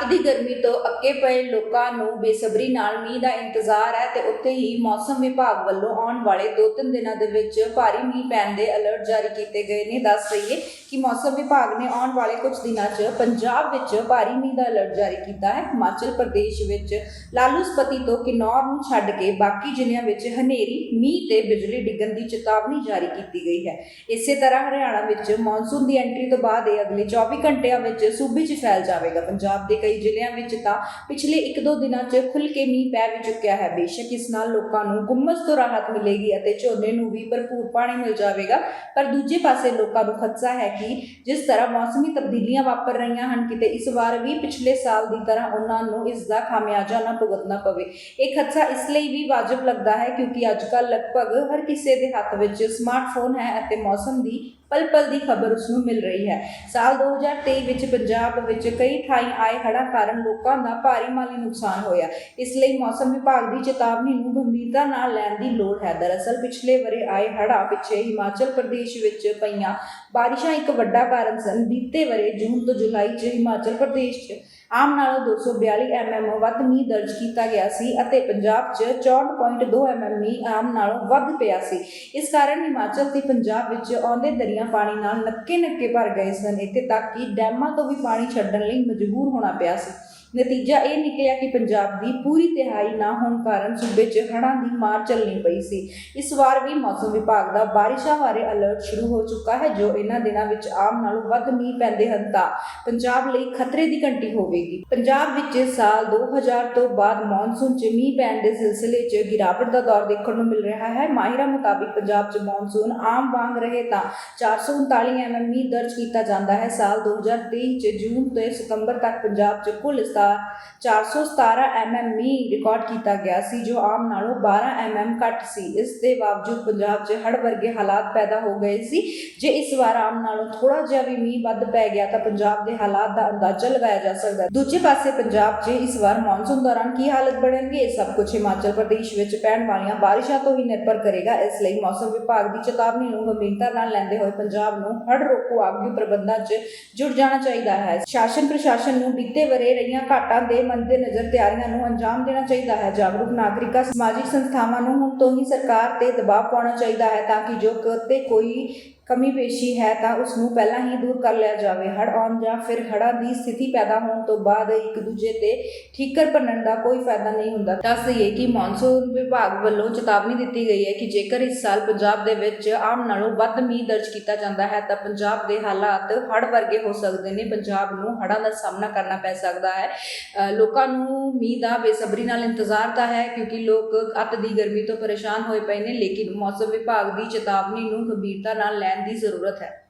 ਅੱਤ ਦੀ ਗਰਮੀ ਤੋਂ ਅੱਕੇ ਪਏ ਲੋਕਾਂ ਨੂੰ ਬੇਸਬਰੀ ਨਾਲ ਮੀਂਹ ਦਾ ਇੰਤਜ਼ਾਰ ਹੈ ਤੇ ਉੱਥੇ ਹੀ ਮੌਸਮ ਵਿਭਾਗ ਵੱਲੋਂ ਆਉਣ ਵਾਲੇ 2-3 ਦਿਨਾਂ ਦੇ ਵਿੱਚ ਭਾਰੀ ਮੀਂਹ ਪੈਣ ਦੇ ਅਲਰਟ ਜਾਰੀ ਕੀਤੇ ਗਏ ਨੇ। ਦੱਸ ਰਹੀਏ ਕਿ ਮੌਸਮ ਵਿਭਾਗ ਨੇ ਆਉਣ ਵਾਲੇ ਕੁਝ ਦਿਨਾਂ 'ਚ ਪੰਜਾਬ ਵਿੱਚ ਭਾਰੀ ਮੀਂਹ ਦਾ ਅਲਰਟ ਜਾਰੀ ਕੀਤਾ ਹੈ। ਹਿਮਾਚਲ ਪ੍ਰਦੇਸ਼ ਵਿੱਚ ਲਾਲੂ ਸਪਤੀ ਤੋਂ ਕਿਨੌਰ ਨੂੰ ਛੱਡ ਕੇ ਬਾਕੀ ਜ਼ਿਲ੍ਹਿਆਂ ਵਿੱਚ ਹਨੇਰੀ, ਮੀਂਹ ਤੇ ਬਿਜਲੀ ਡਿੱਗਣ ਦੀ ਚੇਤਾਵਨੀ ਜਾਰੀ ਕੀਤੀ ਗਈ ਹੈ। ਇਸੇ ਤਰ੍ਹਾਂ ਹਰਿਆਣਾ ਵਿੱਚ ਮੌਨਸੂਨ ਦੀ ਐਂਟਰੀ ਤੋਂ ਬਾਅਦ ਇਹ ਅਗਲੇ 24 ਘੰਟਿਆਂ ਵਿੱਚ ਸੂਬੇ 'ਚ ਫੈਲ ਜਾਵੇਗਾ। ਪੰਜਾਬ ਦੇ ਕਈ ਜ਼ਿਲ੍ਹਿਆਂ ਵਿੱਚ ਤਾਂ ਪਿਛਲੇ 1-2 ਦਿਨਾਂ 'ਚ ਖੁੱਲ੍ਹ ਕੇ ਮੀਂਹ ਪੈ ਵੀ ਚੁੱਕਿਆ ਹੈ। ਬੇਸ਼ੱਕ ਇਸ ਨਾਲ ਲੋਕਾਂ ਨੂੰ ਗੁੰਮਸ ਤੋਂ ਰਾਹਤ ਮਿਲੇਗੀ ਅਤੇ ਝੋਨੇ ਨੂੰ ਵੀ ਭਰਪੂਰ ਪਾਣੀ ਮਿਲ ਜਾਵੇਗਾ। ਪਰ ਦੂਜੇ ਪਾਸੇ ਲੋਕਾਂ ਨੂੰ ਖਦਸ਼ਾ ਹੈ ਕਿ ਜਿਸ ਤਰ੍ਹਾਂ ਮੌਸਮੀ ਤਬਦੀਲੀਆਂ ਵਾਪਰ ਰਹੀਆਂ ਹਨ, ਕਿਤੇ ਇਸ ਵਾਰ ਵੀ ਪਿਛਲੇ ਸਾਲ ਦੀ ਤਰ੍ਹਾਂ ਉਹਨਾਂ ਨੂੰ ਇਸ ਦਾ ਖਾਮਿਆਜਾ ਨਾ ਭੁਗਤਣਾ ਪਵੇ। ਇਹ ਖਦਸ਼ਾ ਇਸ ਲਈ ਵੀ ਵਾਜਬ ਲੱਗਦਾ ਹੈ ਕਿਉਂਕਿ ਅੱਜ ਕੱਲ੍ਹ ਲਗਭਗ ਹਰ ਕਿਸੇ ਦੇ ਹੱਥ ਵਿੱਚ ਸਮਾਰਟਫੋਨ ਹੈ ਅਤੇ ਮੌਸਮ ਦੀ ਪਲ ਪਲ ਦੀ ਖਬਰ ਉਸ ਨੂੰ ਮਿਲ ਰਹੀ ਹੈ। ਸਾਲ 2023 ਵਿੱਚ ਪੰਜਾਬ ਵਿੱਚ ਕਈ ਥਾਈਂ ਆਏ ਹੜ੍ਹਾਂ ਕਾਰਨ ਲੋਕਾਂ ਦਾ ਭਾਰੀ ਮਾਲੀ ਨੁਕਸਾਨ ਹੋਇਆ। ਇਸ ਲਈ ਮੌਸਮ ਵਿਭਾਗ ਦੀ ਚੇਤਾਵਨੀ ਨੂੰ ਗੰਭੀਰਤਾ ਨਾਲ ਲੈਣ ਦੀ ਲੋੜ ਹੈ। ਦਰਅਸਲ, ਪਿਛਲੇ ਵਰੇ ਆਏ ਹੜ੍ਹਾਂ ਪਿੱਛੇ ਹਿਮਾਚਲ ਪ੍ਰਦੇਸ਼ ਵਿੱਚ ਪਈਆਂ ਬਾਰਿਸ਼ਾਂ ਇੱਕ ਵੱਡਾ ਕਾਰਨ ਸਨ। ਬੀਤੇ ਵਰੇ ਜੂਨ ਤੋਂ ਜੁਲਾਈ 'ਚ ਹਿਮਾਚਲ ਪ੍ਰਦੇਸ਼ 'ਚ ਆਮ ਨਾਲੋਂ 242 ਐਮਐਮ ਵੱਧ ਮੀਂਹ ਦਰਜ ਕੀਤਾ ਗਿਆ ਸੀ ਅਤੇ ਪੰਜਾਬ 'ਚ 64.2 ਐਮਐਮ ਮੀਂਹ ਆਮ ਨਾਲੋਂ ਵੱਧ ਪਿਆ ਸੀ। ਇਸ ਕਾਰਨ ਹਿਮਾਚਲ ਤੇ ਪੰਜਾਬ ਵਿੱਚ ਆਉਂਦੇ ਦਰਿਆ ਪਾਣੀ ਨਾਲ ਨੱਕੇ ਨੱਕੇ ਭਰ ਗਏ ਸਨ, ਇੱਥੇ ਤੱਕ ਕਿ ਡੈਮਾਂ ਤੋਂ ਵੀ ਪਾਣੀ ਛੱਡਣ ਲਈ ਮਜਬੂਰ ਹੋਣਾ ਪਿਆ ਸੀ। ਨਤੀਜਾ ਇਹ ਨਿਕਲਿਆ ਕਿ ਪੰਜਾਬ ਦੀ ਪੂਰੀ ਤਿਹਾਈ ਨਾ ਹੋਣ ਕਾਰਨ ਸੂਬੇ 'ਚ ਹੜ੍ਹਾਂ ਦੀ ਮਾਰ ਚੱਲਣੀ ਪਈ ਸੀ। ਇਸ ਵਾਰ ਵੀ ਮੌਸਮ ਵਿਭਾਗ ਦਾ ਬਾਰਿਸ਼ਾਂ ਬਾਰੇ ਅਲਰਟ ਸ਼ੁਰੂ ਹੋ ਚੁੱਕਾ ਹੈ, ਜੋ ਇਹਨਾਂ ਦਿਨਾਂ ਵਿੱਚ ਆਮ ਨਾਲੋਂ ਵੱਧ ਮੀਂਹ ਪੈਂਦੇ ਹਨ ਤਾਂ ਪੰਜਾਬ ਲਈ ਖਤਰੇ ਦੀ ਘੰਟੀ ਹੋਵੇਗੀ। ਪੰਜਾਬ ਵਿੱਚ ਸਾਲ 2000 ਤੋਂ ਬਾਅਦ ਮੌਨਸੂਨ 'ਚ ਮੀਂਹ ਪੈਣ ਦੇ ਸਿਲਸਿਲੇ 'ਚ ਗਿਰਾਵਟ ਦਾ ਦੌਰ ਦੇਖਣ ਨੂੰ ਮਿਲ ਰਿਹਾ ਹੈ। ਮਾਹਿਰਾਂ ਮੁਤਾਬਿਕ ਪੰਜਾਬ 'ਚ ਮੌਨਸੂਨ ਆਮ ਵਾਂਗ ਰਹੇ ਤਾਂ 439 ਐਮਐਮ ਮੀਂਹ ਦਰਜ ਕੀਤਾ ਜਾਂਦਾ ਹੈ। ਸਾਲ 2023 'ਚ ਜੂਨ ਤੋਂ ਸਤੰਬਰ ਤੱਕ ਪੰਜਾਬ 'ਚ ਕੁੱਲ ਸਤਾ 417 ਐਮਐਮ ਮੀਂਹ ਰਿਕਾਰਡ ਕੀਤਾ ਗਿਆ ਸੀ, ਜੋ ਆਮ ਨਾਲੋਂ 12 ਐਮਐਮ ਘੱਟ ਸੀ। ਇਸ ਦੇ ਬਾਵਜੂਦ ਪੰਜਾਬ 'ਚ ਹੜ੍ਹ ਵਰਗੇ ਹਾਲਾਤ ਪੈਦਾ ਹੋ ਗਏ ਸੀ। ਜੇ ਇਸ ਵਾਰ ਆਮ ਨਾਲੋਂ ਥੋੜਾ ਜਿਹਾ ਵੀ ਮੀਂਹ ਵੱਧ ਪੈ ਗਿਆ ਤਾਂ ਪੰਜਾਬ ਦੇ ਹਾਲਾਤ ਦਾ ਅੰਦਾਜ਼ਾ ਲਗਾਇਆ ਜਾ ਸਕਦਾ ਹੈ। ਦੂਜੇ ਪਾਸੇ ਪੰਜਾਬ 'ਚ ਇਸ ਵਾਰ ਮੌਨਸੂਨ ਦੌਰਾਨ ਕੀ ਹਾਲਤ ਬਣਨਗੇ? ਇਹ ਸਭ ਕੁਝ ਹਿਮਾਚਲ ਪ੍ਰਦੇਸ਼ ਵਿੱਚ ਪੈਣ ਵਾਲੀਆਂ ਬਾਰਿਸ਼ਾਂ ਤੋਂ ਹੀ ਨਿਰਭਰ ਕਰੇਗਾ। ਇਸ ਲਈ ਮੌਸਮ ਵਿਭਾਗ ਦੀ ਚੇਤਾਵਨੀ ਨੂੰ ਗੰਭੀਰਤਾ ਨਾਲ ਲੈਂਦੇ ਹੋਏ ਪੰਜਾਬ ਨੂੰ ਹੜ ਰੋਕੂ ਆਗੂ ਪ੍ਰਬੰਧਾਂ 'ਚ ਜੁੜ ਜਾਣਾ ਚਾਹੀਦਾ ਹੈ। ਸ਼ਾਸਨ ਪ੍ਰਸ਼ਾਸਨ ਨੂੰ ਬੀਤੇ ਵਰੇ ਰਹੀਆਂ ਘਾਟਾਂ ਦੇ ਮੱਦੇਨਜ਼ਰ ਤਿਆਰੀਆਂ ਨੂੰ ਅੰਜਾਮ ਦੇਣਾ ਚਾਹੀਦਾ ਹੈ। ਜਾਗਰੂਕ ਨਾਗਰਿਕਾਂ, ਸਮਾਜਿਕ ਸੰਸਥਾਵਾਂ ਨੂੰ ਹੁਣ ਤੋਂ ਹੀ ਸਰਕਾਰ ਤੇ ਦਬਾਅ ਪਾਉਣਾ ਚਾਹੀਦਾ ਹੈ ਤਾਂ ਕਿ ਜੋ ਕਿਤੇ ਕੋਈ ਕਮੀ ਪੇਸ਼ੀ ਹੈ ਤਾਂ ਉਸ ਨੂੰ ਪਹਿਲਾਂ ਹੀ ਦੂਰ ਕਰ ਲਿਆ ਜਾਵੇ। ਹੜ੍ਹ ਆਉਣ ਜਾਂ ਫਿਰ ਹੜ੍ਹਾਂ ਦੀ ਸਥਿਤੀ ਪੈਦਾ ਹੋਣ ਤੋਂ ਬਾਅਦ ਇੱਕ ਦੂਜੇ ਤੇ ਠੀਕਰ ਭੰਨਣ ਦਾ ਕੋਈ ਫਾਇਦਾ ਨਹੀਂ ਹੁੰਦਾ। ਦੱਸ ਦਈਏ ਕਿ ਮੌਨਸੂਨ ਵਿਭਾਗ ਵੱਲੋਂ ਚੇਤਾਵਨੀ ਦਿੱਤੀ ਗਈ ਹੈ ਕਿ ਜੇਕਰ ਇਸ ਸਾਲ ਪੰਜਾਬ ਦੇ ਵਿੱਚ ਆਮ ਨਾਲੋਂ ਵੱਧ ਮੀਂਹ ਦਰਜ ਕੀਤਾ ਜਾਂਦਾ ਹੈ ਤਾਂ ਪੰਜਾਬ ਦੇ ਹਾਲਾਤ ਹੜ੍ਹ ਵਰਗੇ ਹੋ ਸਕਦੇ ਨੇ। ਪੰਜਾਬ ਨੂੰ ਹੜ੍ਹਾਂ ਦਾ ਸਾਹਮਣਾ ਕਰਨਾ ਪੈ ਸਕਦਾ ਹੈ। ਲੋਕਾਂ ਨੂੰ ਮੀਂਹ ਦਾ ਬੇਸਬਰੀ ਨਾਲ ਇੰਤਜ਼ਾਰ ਤਾਂ ਹੈ ਕਿਉਂਕਿ ਲੋਕ ਅੱਤ ਦੀ ਗਰਮੀ ਤੋਂ ਪਰੇਸ਼ਾਨ ਹੋਏ ਪਏ ਨੇ, ਲੇਕਿਨ ਮੌਸਮ ਵਿਭਾਗ ਦੀ ਚੇਤਾਵਨੀ ਨੂੰ ਗੰਭੀਰਤਾ ਨਾਲ ਲੈਣ ਲੈਣ ਦੀ ਜ਼ਰੂਰਤ ਹੈ।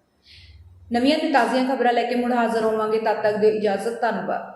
ਨਵੀਆਂ ਤੇ ਤਾਜ਼ੀਆਂ ਖਬਰਾਂ ਲੈ ਕੇ ਮੁੜ ਹਾਜ਼ਰ ਹੋਵਾਂਗੇ। ਤਦ ਤੱਕ ਦਿਓ ਇਜਾਜ਼ਤ, ਧੰਨਵਾਦ।